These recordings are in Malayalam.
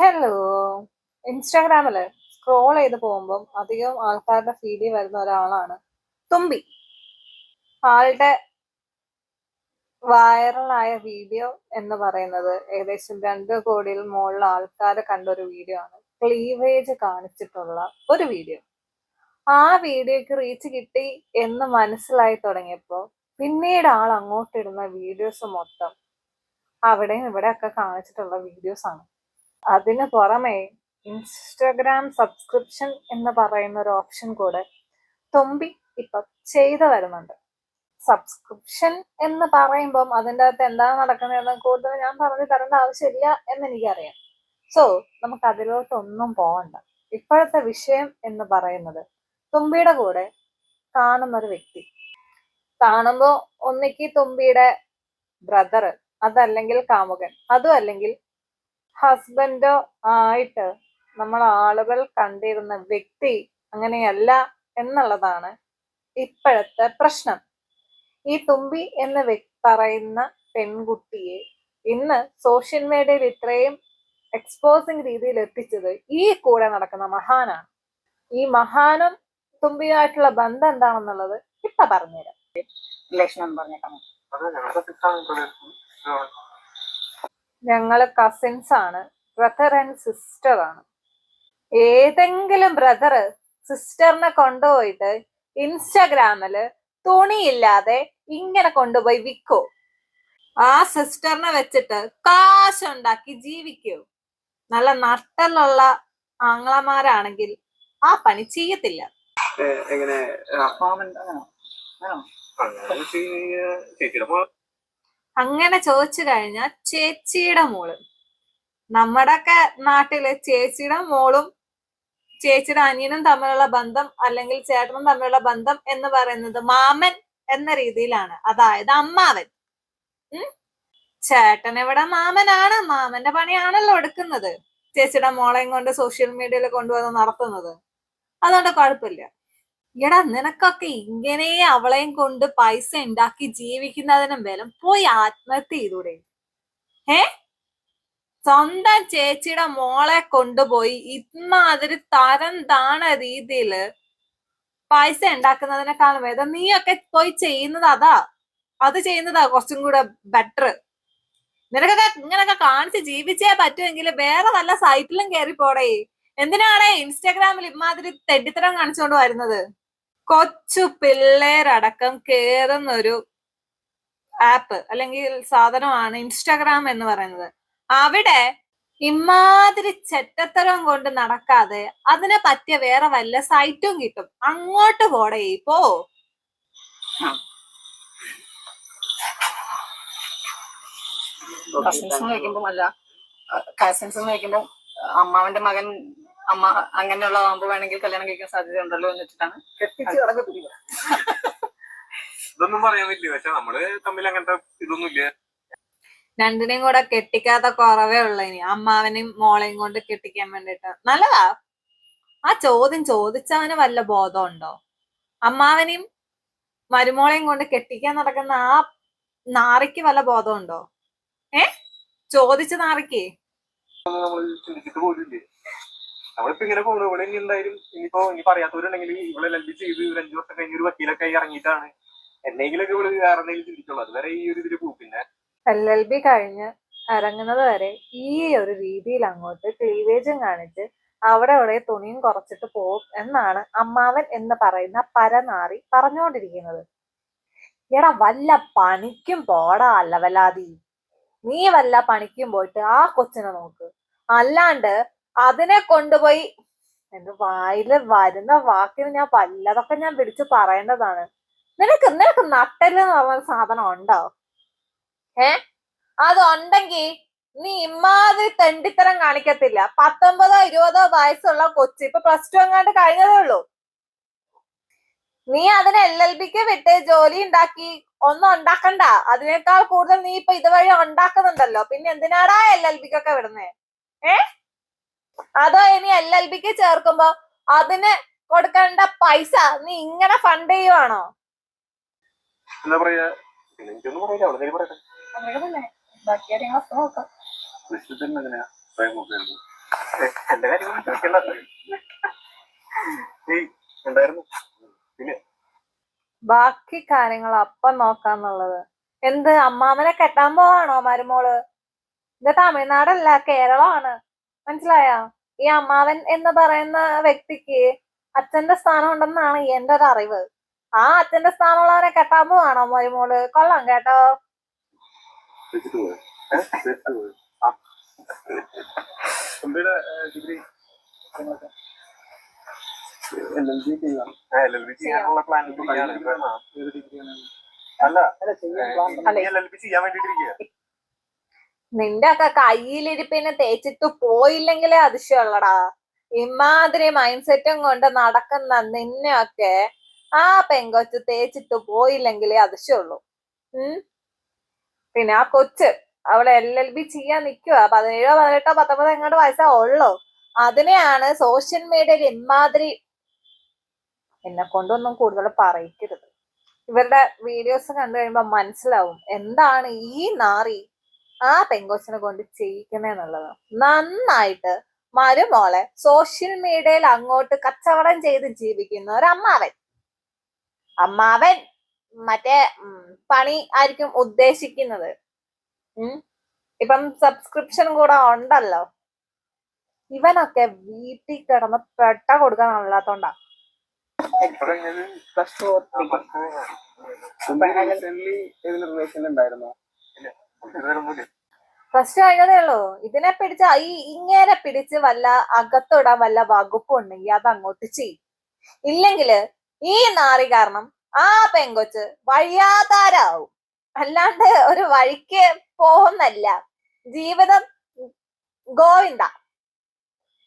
ഹലോ ഇൻസ്റ്റാഗ്രാമിൽ സ്ക്രോൾ ചെയ്ത് പോകുമ്പോൾ അധികം ആൾക്കാരുടെ ഫീഡിൽ വരുന്ന ഒരാളാണ് തുമ്പി. ആളുടെ വൈറലായ വീഡിയോ എന്ന് പറയുന്നത് ഏകദേശം രണ്ട് കോടിയിൽ മുകളിൽ ആൾക്കാർ കണ്ട ഒരു വീഡിയോ ആണ്. ക്ലീവേജ് കാണിച്ചിട്ടുള്ള ഒരു വീഡിയോ ആ വീഡിയോക്ക് റീച്ച് കിട്ടി എന്ന് മനസ്സിലായി തുടങ്ങിയപ്പോൾ പിന്നീട് ആൾ അങ്ങോട്ടിടുന്ന വീഡിയോസ് മൊത്തം അവിടെയും ഇവിടെയൊക്കെ കാണിച്ചിട്ടുള്ള വീഡിയോസ് ആണ്. അതിന് പുറമെ ഇൻസ്റ്റഗ്രാം സബ്സ്ക്രിപ്ഷൻ എന്ന് പറയുന്ന ഒരു ഓപ്ഷൻ കൂടെ തുമ്പി ഇപ്പൊ ചെയ്തു വരുന്നുണ്ട്. സബ്സ്ക്രിപ്ഷൻ എന്ന് പറയുമ്പം അതിന്റെ അകത്ത് എന്താണ് നടക്കുന്നതെന്ന് കൂടുതൽ ഞാൻ പറഞ്ഞു തരേണ്ട ആവശ്യമില്ല എന്ന് എനിക്കറിയാം. സോ നമുക്ക് അതിലോട്ടൊന്നും പോകണ്ട. ഇപ്പോഴത്തെ വിഷയം എന്ന് പറയുന്നത് തുമ്പിയുടെ കൂടെ കാണുന്ന ഒരു വ്യക്തി. കാണുമ്പോൾ ഒന്നിക്ക് തുമ്പിയുടെ ബ്രദർ അതല്ലെങ്കിൽ കാമുകൻ അതും അല്ലെങ്കിൽ ഹസ്ബൻഡോ ആയിട്ട് നമ്മൾ ആളുകൾ കണ്ടിരുന്ന വ്യക്തി അങ്ങനെയല്ല എന്നുള്ളതാണ് ഇപ്പോഴത്തെ പ്രശ്നം. ഈ തുമ്പി എന്ന് പറയുന്ന പെൺകുട്ടിയെ ഇന്ന് സോഷ്യൽ മീഡിയയിൽ ഇത്രയും എക്സ്പോസിങ് രീതിയിൽ എത്തിച്ചത് ഈ കൂടെ നടക്കുന്ന മഹാനാണ്. ഈ മഹാനും തുമ്പിയുമായിട്ടുള്ള ബന്ധം എന്താണെന്നുള്ളത് ഇപ്പൊ പറഞ്ഞുതരാം. ലക്ഷണം പറഞ്ഞിട്ടാണ്. പറഞ്ഞേക്കാം ഞങ്ങൾ കസിൻസ് ആണ് ബ്രദർ ആൻഡ് സിസ്റ്റർ ആണ് ഏതെങ്കിലും ബ്രദർ സിസ്റ്ററിനെ കൊണ്ടുപോയിട്ട് ഇൻസ്റ്റഗ്രാമിൽ തുണിയില്ലാതെ ഇങ്ങനെ കൊണ്ടുപോയി വിൽക്കോ ആ സിസ്റ്ററിനെ വെച്ചിട്ട് കാശുണ്ടാക്കി ജീവിക്കൂ നല്ല നട്ടലുള്ള ആങ്ങളമാരാണെങ്കിൽ ആ പണി ചെയ്യത്തില്ല എങ്ങനെ അങ്ങനോ ചോദിച്ചു കഴിഞ്ഞാൽ ചേച്ചിയുടെ മോൾ. നമ്മുടെയൊക്കെ നാട്ടിൽ ചേച്ചിയുടെ മോളും ചേച്ചിയുടെ അനിയനും തമ്മിലുള്ള ബന്ധം അല്ലെങ്കിൽ ചേട്ടനും തമ്മിലുള്ള ബന്ധം എന്ന് പറയുന്നത് മാമൻ എന്ന രീതിയിലാണ്. അതായത് അമ്മാവൻ. ചേട്ടൻ ഇവിടെ മാമനാണ്. മാമന്റെ പണിയാണല്ലോ എടുക്കുന്നത്. ചേച്ചിയുടെ മോളെയും കൊണ്ട് സോഷ്യൽ മീഡിയയിൽ കൊണ്ടുവന്ന് നടത്തുന്നത്. അതുകൊണ്ട് കുഴപ്പമില്ല. എടാ നിനക്കൊക്കെ ഇങ്ങനെ അവളെയും കൊണ്ട് പൈസ ഉണ്ടാക്കി ജീവിക്കുന്നതിനും ബലം പോയി ആത്മഹത്യ ചെയ്തൂടെ? ഏ സ്വന്തം ചേച്ചിയുടെ മോളെ കൊണ്ടുപോയി ഇമാതിരി തരം താണ രീതിയിൽ പൈസ ഉണ്ടാക്കുന്നതിനേക്കാളും വേദം നീയൊക്കെ പോയി ചെയ്യുന്നത് അതാ. അത് ചെയ്യുന്നതാ കുറച്ചും കൂടെ ബെറ്റർ നിനക്കൊക്കെ ഇങ്ങനൊക്കെ കാണിച്ച് ജീവിച്ചേ പറ്റുമെങ്കിൽ വേറെ വല്ല സൈറ്റിലും കയറി പോടേ എന്തിനാണ് ഇൻസ്റ്റാഗ്രാമിൽ ഇമാതിരി തെണ്ടിത്തരം കാണിച്ചുകൊണ്ട് വരുന്നത്? കൊച്ചു പിള്ളേരടക്കം കേറുന്ന ഒരു ആപ്പ് അല്ലെങ്കിൽ സാധനമാണ് ഇൻസ്റ്റാഗ്രാം എന്ന് പറയുന്നത്. അവിടെ ഇമാതിരി ചെറ്റത്തരം കൊണ്ട് നടക്കാതെ അതിനെ പറ്റിയ വേറെ വല്ല സൈറ്റും കിട്ടും. അങ്ങോട്ട് പോടേ പോ. കസിൻസ് എന്ന് വെക്കുമ്പോ അല്ല കസിൻസ് എന്ന് വെക്കുമ്പോ അമ്മാവന്റെ മകൻ അമ്മ അങ്ങനെയുള്ള ആകുമ്പോ വേണമെങ്കിൽ കല്യാണം കഴിക്കാൻ സാധ്യത ഉണ്ടല്ലോ എന്ന് വെച്ചിട്ടാണ്. ഇതൊന്നും പറയാൻ പറ്റില്ല പക്ഷെ നമ്മൾ തമ്മിൽ അങ്ങനത്തെ ഇതൊന്നും ഇല്ല രണ്ടിനെയും കൂടെ കെട്ടിക്കാത്ത കുറവേ ഉള്ളു ഇനി. അമ്മാവനെയും മോളെയും കൊണ്ട് കെട്ടിക്കാൻ വേണ്ടിട്ട് നല്ലതാ. ആ ചോദ്യം ചോദിച്ചവന് വല്ല ബോധമുണ്ടോ അമ്മാവനെയും മരുമോളെയും കൊണ്ട് കെട്ടിക്കാൻ നടക്കുന്ന ആ നാറിക്ക് വല്ല ബോധമുണ്ടോ ഏ? ചോദിച്ച നാറിക്ക്. നമ്മൾ ചിന്തിച്ചിട്ട് പോലും ഇല്ലേ? നമ്മളിപ്പോ ഇങ്ങനെ പോകുന്നു ഇവിടെ ഇനി എന്തായാലും ഇനിയിപ്പോ ഇനി പറയാത്തവരുണ്ടെങ്കിൽ ഇവിടെ ലഭ്യ ചെയ്ത് ഒരു അഞ്ചു വർഷം കഴിഞ്ഞ് ഒരു വക്കീലൊക്കെ ആയി ഇറങ്ങിയിട്ടാണ് എന്നെങ്കിലൊക്കെ ഇവിടെ വേറെ എന്തെങ്കിലും ചിന്തിക്കുള്ളൂ അതുവരെ ഈ ഒരു ഇതിൽ പോകും പിന്നെ എൽ എൽ ബി കഴിഞ്ഞ് ഇറങ്ങുന്നത് വരെ ഈ ഒരു രീതിയിൽ അങ്ങോട്ട് ക്ലീവേജും കാണിച്ച് അവിടെ അവിടെ തുണിയും കുറച്ചിട്ട് പോകും എന്നാണ് അമ്മാവൻ എന്ന് പറയുന്ന പരനാറി പറഞ്ഞുകൊണ്ടിരിക്കുന്നത് എടാ വല്ല പണിക്കും പോടാ അല്ലവലാതി. നീ വല്ല പണിക്കും പോയിട്ട് ആ കൊച്ചിനെ നോക്ക്. അല്ലാണ്ട് അതിനെ കൊണ്ടുപോയി എന്റെ വായിൽ വരുന്ന വാക്കിന് ഞാൻ വല്ലതൊക്കെ ഞാൻ പിടിച്ചു പറയേണ്ടതാണ്. നിനക്ക് നിനക്ക് നട്ടൽ എന്ന് പറഞ്ഞ സാധനം ഉണ്ടോ? ഏ അതുണ്ടെങ്കി നീ ഇമാതിരി തെണ്ടിത്തരം കാണിക്കത്തില്ല. പത്തൊമ്പതോ ഇരുപതോ വയസ്സുള്ള കൊച്ചി ഇപ്പൊ പ്ലസ് ടു എങ്ങാണ്ട് കഴിഞ്ഞതേ ഉള്ളൂ. നീ അതിനെ എൽ എൽ ബിക്ക് വിട്ട് ജോലി ഉണ്ടാക്കി ഒന്നും ഉണ്ടാക്കണ്ട. അതിനേക്കാൾ കൂടുതൽ നീ ഇപ്പൊ ഇതുവഴി ഉണ്ടാക്കുന്നുണ്ടല്ലോ. പിന്നെ എന്തിനാടാ എൽ എൽ ബിക്കൊക്കെ വിടുന്നേ? ഏ? അതോ ഇനി എൽ എൽ ബിക്ക് ചേർക്കുമ്പോ അതിന് കൊടുക്കേണ്ട പൈസ നീ ഇങ്ങനെ ഫണ്ട് ചെയ്യുവാണോ? എന്താ പറയാ? എനിക്കൊന്നും പറയില്ല. അവിടെ പറയട്ടെ. എന്റെ കാര്യം ചോദിക്കണ്ട. ഏയ് ഉണ്ടായിരുന്നു പിന്നെ? ബാക്കി കാര്യങ്ങൾ അപ്പം നോക്കാന്നുള്ളത്. എന്ത് അമ്മാമനെ കെട്ടാൻ പോവാണോ മരുമോൾ? ഇത് തമിഴ്നാടല്ല കേരളമാണ്. മനസ്സിലായോ? ഈ അമ്മാവൻ എന്ന് പറയുന്ന വ്യക്തിക്ക് അച്ഛന്റെ സ്ഥാനം ഉണ്ടെന്നാണ് എന്റെ ഒരു അറിവ്. ആ അച്ഛന്റെ സ്ഥാനമുള്ളവനെ കെട്ടാൻ പോവാണോ മരുമോൾ കൊള്ളാം കേട്ടോ. അല്ല ഡിഗ്രി അല്ല ചെയ്യാൻ വേണ്ടിട്ടിരിക്കുക നിന്റെ ഒക്കെ കയ്യിലിരിപ്പിനെ തേച്ചിട്ട് പോയില്ലെങ്കിലേ അതിശയമുള്ളടാ. ഇമാതിരി മൈൻഡ് സെറ്റും കൊണ്ട് നടക്കുന്ന നിന്നെയൊക്കെ ആ പെങ്കൊച്ച് തേച്ചിട്ട് പോയില്ലെങ്കിലേ അതിശയുള്ളൂ ഉം? പിന്നെ ആ കൊച്ച് അവളെ എൽ എൽ ബി ചെയ്യാൻ നിൽക്കുക പതിനേഴോ പതിനെട്ടോ പത്തൊമ്പതോ എങ്ങോട്ട് വയസ്സാ ഉള്ളൂ. അതിനെയാണ് സോഷ്യൽ മീഡിയയിൽ ഇമാതിരി എന്നെ കൊണ്ടൊന്നും കൂടുതൽ പറയിക്കരുത്. ഇവരുടെ വീഡിയോസ് കണ്ടു കഴിയുമ്പോൾ മനസ്സിലാവും എന്താണ് ഈ നാറി ആ പെങ്കൊച്ചിനെ കൊണ്ട് ചെയ്യിക്കുന്നെന്നുള്ളത് നന്നായിട്ട് മരുമോളെ സോഷ്യൽ മീഡിയയിൽ അങ്ങോട്ട് കച്ചവടം ചെയ്ത് ജീവിക്കുന്ന ഒരു അമ്മാവൻ. അമ്മാവൻ മറ്റേ പണി ആയിരിക്കും ഉദ്ദേശിക്കുന്നത്. ഉം? ഇപ്പം സബ്സ്ക്രിപ്ഷൻ കൂടെ ഉണ്ടല്ലോ. ഇവനൊക്കെ വീട്ടിൽ കിടന്ന് പെട്ട കൊടുക്കാൻ ഇതിന് റിലേഷൻ ഉണ്ടായിരുന്നോ? ഫസ്റ്റ് കഴിഞ്ഞതേ ഉള്ളൂ ഇതിനെ പിടിച്ച ഈ ഇങ്ങനെ പിടിച്ച് വല്ല അകത്തോടാ വല്ല വകുപ്പും ഉണ്ടെങ്കിൽ അത് അങ്ങോട്ട് ചെയ്യും. ഇല്ലെങ്കിൽ ഈ നാറി കാരണം ആ പെങ്കൊച്ച് വഴിയാതാരാവും അല്ലാണ്ട് ഒരു വഴിക്ക് പോകുന്നല്ല ജീവിതം ഗോവിന്ദ.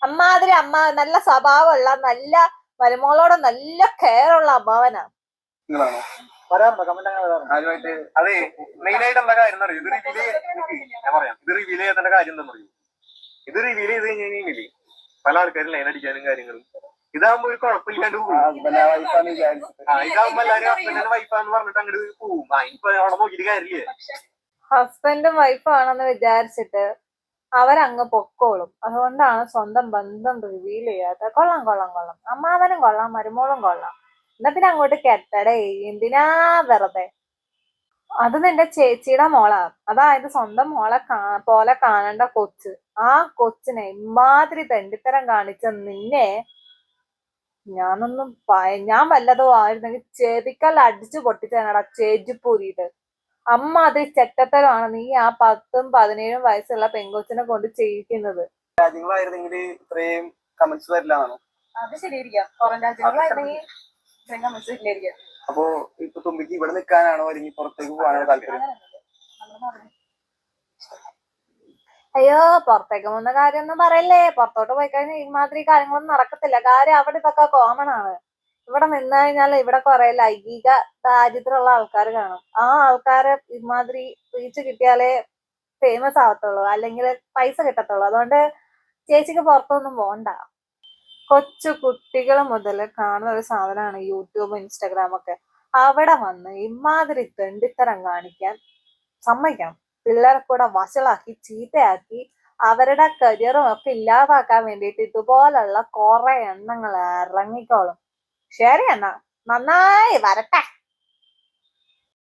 അമ്മാതിരി അമ്മ നല്ല സ്വഭാവമുള്ള നല്ല മരുമോളോട് നല്ല കെയർ ഉള്ള അമ്മാവനാണ് വരാറുണ്ടോ? കമന്റ് അങ്ങനെ വരാറുണ്ടോ? ആദ്യമായിട്ട് അതെ മെയിൻ ആയിട്ട് എന്താ കാര്യം എന്നറിയോ ഇത് റിവീൽ ഞാൻ പറയാം. ഇത് റിവീൽ ചെയ്യാത്തതിന്റെ കാര്യം എന്താണെന്നറിയോ ഇത് റിവീൽ ചെയ്ത് കഴിഞ്ഞ് കഴിഞ്ഞില്ലേ പല ആൾക്കാരും ലൈൻ അടിക്കാനും കാര്യങ്ങളും. ഇതാകുമ്പോ ഒരു കുഴപ്പമില്ലാണ്ട് പോകും ഇതാകുമ്പോ എല്ലാരും ഹസ്ബൻഡിന്റെ വൈഫാന്ന് പറഞ്ഞിട്ട് അങ്ങോട്ട് പോകും ഇപ്പൊ അവിടെ നോക്കിയിട്ട് കാര്യമില്ലേ? ഹസ്ബൻഡും വൈഫാണെന്ന് ആണെന്ന് വിചാരിച്ചിട്ട് അവരങ്ങ് പൊക്കോളും. അതുകൊണ്ടാണ് സ്വന്തം ബന്ധം റിവീൽ ചെയ്യാത്ത കൊള്ളാം കൊള്ളാം കൊള്ളാം. അമ്മാവനും കൊള്ളാം മരുമോളും കൊള്ളാം. എന്നാ പിന്നെ അങ്ങോട്ട് കെട്ടടേ എന്തിനാ വെറുതെ? അത് നിന്റെ ചേച്ചിയുടെ മോളാ. അതായത് സ്വന്തം മോളെ കാ പോലെ കാണേണ്ട കൊച്ച്. ആ കൊച്ചിനെ ഇമാതിരി തെണ്ടിത്തരം കാണിച്ച നിന്നെ ഞാനൊന്നും പയ ഞാൻ വല്ലതോ ആയിരുന്നെങ്കിൽ ചെവിക്കൽ അടിച്ചു പൊട്ടിച്ചേനടാ ചേജിപ്പൂരിയിട്ട് അമ്മ അത് ചെറ്റത്തരമാണ്. നീ ആ പത്തും പതിനേഴും വയസ്സുള്ള പെങ്കൊച്ചിനെ കൊണ്ട് ചെയ്യിക്കുന്നത്. രാജ്യങ്ങളായിരുന്നെങ്കിൽ ഇത്രയും കമന്റ്സ് വരില്ലാണോ അത് ശരിയായിരിക്കാം. പുറം രാജ്യങ്ങളായിരുന്നെങ്കിൽ. അപ്പോ ഇപ്പൊ തുമ്പിക്ക് ഇവിടെ നിൽക്കാനാണോ അല്ലെങ്കിൽ പുറത്തേക്ക് പോകാനാണോ താല്പര്യം. അയ്യോ പുറത്തേക്ക് പോകുന്ന കാര്യമൊന്നും പറയല്ലേ. പുറത്തോട്ട് പോയി കഴിഞ്ഞാൽ ഇമാതിരി കാര്യങ്ങളൊന്നും നടക്കത്തില്ല. കാര്യം അവിടെ ഇതൊക്കെ കോമൺ ആണ്. ഇവിടെ നിന്ന് കഴിഞ്ഞാൽ ഇവിടെ കുറെ ലൈംഗിക ദാരിദ്ര്യമുള്ള ആൾക്കാർ കാണും. ആ ആൾക്കാരെ ഇമാതിരി റീച്ച് കിട്ടിയാലേ ഫേമസ് ആവത്തുള്ളൂ. അല്ലെങ്കിൽ പൈസ കിട്ടത്തുള്ളൂ. അതുകൊണ്ട് ചേച്ചിക്ക് പുറത്തൊന്നും പോണ്ട. കൊച്ചു കുട്ടികൾ മുതൽ കാണുന്ന ഒരു സാധനമാണ് യൂട്യൂബ് ഇൻസ്റ്റാഗ്രാം ഒക്കെ. അവിടെ വന്ന് ഇമാതിരി തെണ്ടിത്തരം കാണിക്കാൻ സമ്മതിക്കണം. പിള്ളേരെ കൂടെ വഷളാക്കി ചീത്തയാക്കി അവരുടെ കരിയറും ഒക്കെ ഇല്ലാതാക്കാൻ വേണ്ടിയിട്ട് ഇതുപോലുള്ള കുറെ എണ്ണങ്ങൾ ഇറങ്ങിക്കോളും. ശരി എന്നാ നന്നായി വരട്ടെ.